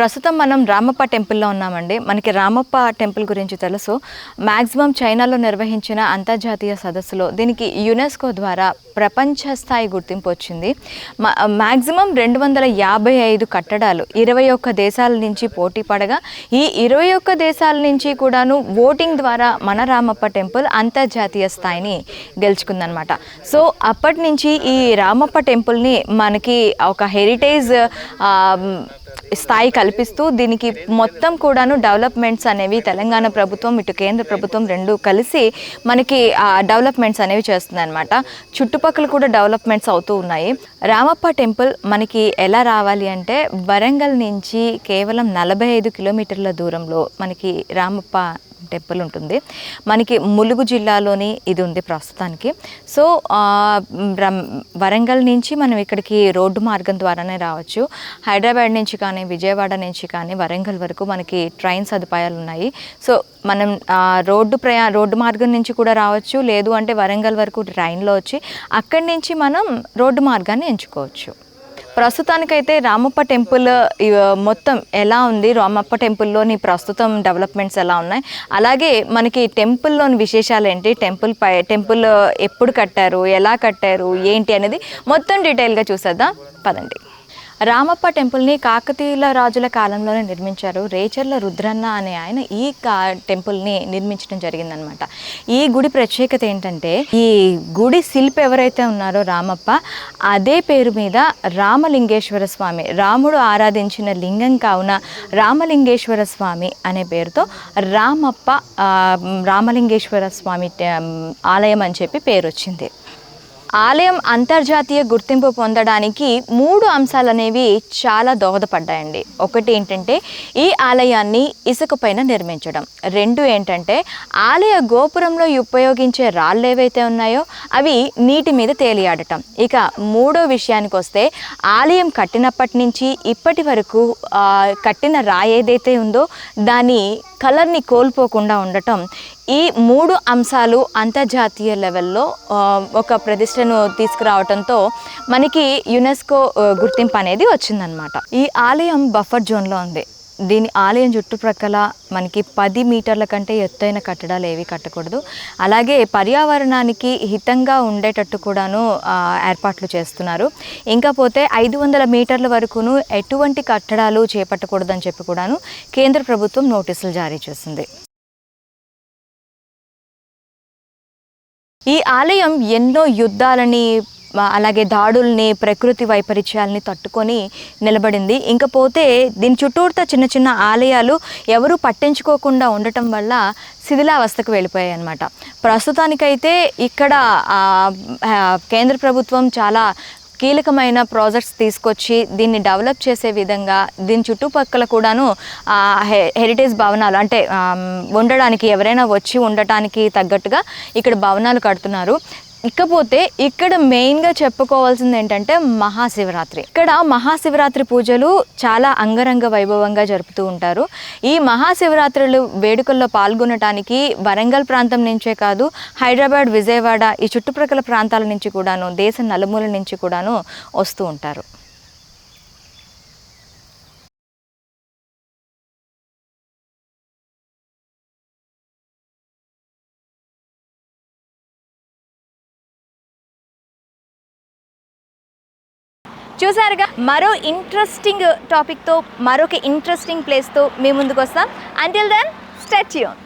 ప్రస్తుతం మనం రామప్ప టెంపుల్లో ఉన్నామండి. మనకి రామప్ప టెంపుల్ గురించి తెలుసు. మ్యాక్సిమం చైనాలో నిర్వహించిన అంతర్జాతీయ సదస్సులో దీనికి యునెస్కో ద్వారా ప్రపంచ స్థాయి గుర్తింపు వచ్చింది. మా- మ్యాక్సిమం రెండు వందల యాభై ఐదు కట్టడాలు ఇరవై ఒక్క దేశాల నుంచి పోటీ పడగా ఈ ఇరవై ఒక్క దేశాల నుంచి కూడాను ఓటింగ్ ద్వారా మన రామప్ప టెంపుల్ అంతర్జాతీయ స్థాయిని గెలుచుకుందనమాట సో అప్పటి నుంచి ఈ రామప్ప టెంపుల్ని మనకి ఒక హెరిటేజ్ స్థాయి కల్పిస్తూ దీనికి మొత్తం కూడాను డెవలప్మెంట్స్ అనేవి తెలంగాణ ప్రభుత్వం ఇటు కేంద్ర ప్రభుత్వం రెండు కలిసి మనకి డెవలప్మెంట్స్ అనేవి చేస్తుంది అనమాట చుట్టుపక్కల కూడా డెవలప్మెంట్స్ అవుతూ ఉన్నాయి. రామప్ప టెంపుల్ మనకి ఎలా రావాలి అంటే వరంగల్ నుంచి కేవలం నలభై ఐదు కిలోమీటర్ల దూరంలో మనకి రామప్ప టెంపుల్ ఉంటుంది. మనకి ములుగు జిల్లాలోని ఇది ఉంది ప్రస్తుతానికి. సో వరంగల్ నుంచి మనం ఇక్కడికి రోడ్డు మార్గం ద్వారానే రావచ్చు. హైదరాబాద్ నుంచి కానీ విజయవాడ నుంచి కానీ వరంగల్ వరకు మనకి ట్రైన్ సదుపాయాలు ఉన్నాయి. సో మనం రోడ్డు ప్రయా రోడ్డు మార్గం నుంచి కూడా రావచ్చు. లేదు అంటే వరంగల్ వరకు ట్రైన్లో వచ్చి అక్కడి నుంచి మనం రోడ్డు మార్గాన్ని ఎంచుకోవచ్చు. ప్రస్తుతానికైతే రామప్ప టెంపుల్ మొత్తం ఎలా ఉంది? రామప్ప టెంపుల్లోని ప్రస్తుతం డెవలప్మెంట్స్ ఎలా ఉన్నాయి? అలాగే మనకి టెంపుల్లోని విశేషాలు ఏంటి టెంపుల్ పై టెంపుల్ ఎప్పుడు కట్టారు? ఎలా కట్టారు? ఏంటి అనేది మొత్తం డీటెయిల్గా చూసేద్దాం. పదండి. రామప్ప టెంపుల్ని కాకతీయుల రాజుల కాలంలోనే నిర్మించారు. రేచర్ల రుద్రన్న అనే ఆయన ఈ కా టెంపుల్ని నిర్మించడం జరిగిందనమాట ఈ గుడి ప్రత్యేకత ఏంటంటే ఈ గుడి శిల్పి ఎవరైతే ఉన్నారో రామప్ప అదే పేరు మీద రామలింగేశ్వర స్వామి రాముడు ఆరాధించిన లింగం కావున రామలింగేశ్వర స్వామి అనే పేరుతో రామప్ప రామలింగేశ్వర స్వామి ఆలయం అని చెప్పి పేరు వచ్చింది ఆలయం అంతర్జాతీయ గుర్తింపు పొందడానికి మూడు అంశాలు అనేవి చాలా దోహదపడ్డాయండి. ఒకటి ఏంటంటే ఈ ఆలయాన్ని ఇసుక పైన నిర్మించడం. రెండు ఏంటంటే ఆలయ గోపురంలో ఉపయోగించే రాళ్ళు ఏవైతే ఉన్నాయో అవి నీటి మీద తేలియాడటం. ఇక మూడో విషయానికి వస్తే ఆలయం కట్టినప్పటి నుంచి ఇప్పటి వరకు కట్టిన రాయి ఏదైతే ఉందో దాని కలర్ని కోల్పోకుండా ఉండటం. ఈ మూడు అంశాలు అంతర్జాతీయ లెవెల్లో ఒక ప్రతిష్టను తీసుకురావడంతో మనకి యునెస్కో గుర్తింపు అనేది వచ్చిందనమాట ఈ ఆలయం బఫర్ జోన్లో ఉంది. దీని ఆలయం చుట్టుప్రక్కల మనకి పది మీటర్ల కంటే ఎత్తైన కట్టడాలు ఏవి కట్టకూడదు. అలాగే పర్యావరణానికి హితంగా ఉండేటట్టు కూడాను ఏర్పాట్లు చేస్తున్నారు. ఇంకా పోతే ఐదు వందల మీటర్ల వరకును ఎటువంటి కట్టడాలు చేపట్టకూడదని చెప్పి కూడాను కేంద్ర ప్రభుత్వం నోటీసులు జారీ చేసింది. ఈ ఆలయం ఎన్నో యుద్ధాలని అలాగే దాడుల్ని ప్రకృతి వైపరీత్యాలని తట్టుకొని నిలబడింది. ఇంకపోతే దీని చుట్టూరుతా చిన్న చిన్న ఆలయాలు ఎవరు పట్టించుకోకుండా ఉండటం వల్ల శిథిలావస్థకు వెళ్ళిపోయాయి అనమాట ప్రస్తుతానికైతే ఇక్కడ కేంద్ర ప్రభుత్వం చాలా కీలకమైన ప్రాజెక్ట్స్ తీసుకొచ్చి దీన్ని డెవలప్ చేసే విధంగా దీని చుట్టుపక్కల కూడాను హె- హెరిటేజ్ భవనాలు అంటే ఉండడానికి ఎవరైనా వచ్చి ఉండటానికి తగ్గట్టుగా ఇక్కడ భవనాలు కడుతున్నారు. ఇకపోతే ఇక్కడ మెయిన్గా చెప్పుకోవాల్సింది ఏంటంటే మహాశివరాత్రి. ఇక్కడ మహాశివరాత్రి పూజలు చాలా అంగరంగ వైభవంగా జరుపుతూ ఉంటారు. ఈ మహాశివరాత్రులు వేడుకల్లో పాల్గొనటానికి వరంగల్ ప్రాంతం నుంచే కాదు హైదరాబాద్ విజయవాడ ఈ చుట్టుప్రక్కల ప్రాంతాల నుంచి కూడాను దేశ నలుమూల నుంచి కూడాను వస్తూ ఉంటారు. చూసారుగా మరో ఇంట్రెస్టింగ్ టాపిక్తో మరొక ఇంట్రెస్టింగ్ ప్లేస్తో మీ ముందుకు వస్తాం. Until then స్టాచ్యూన్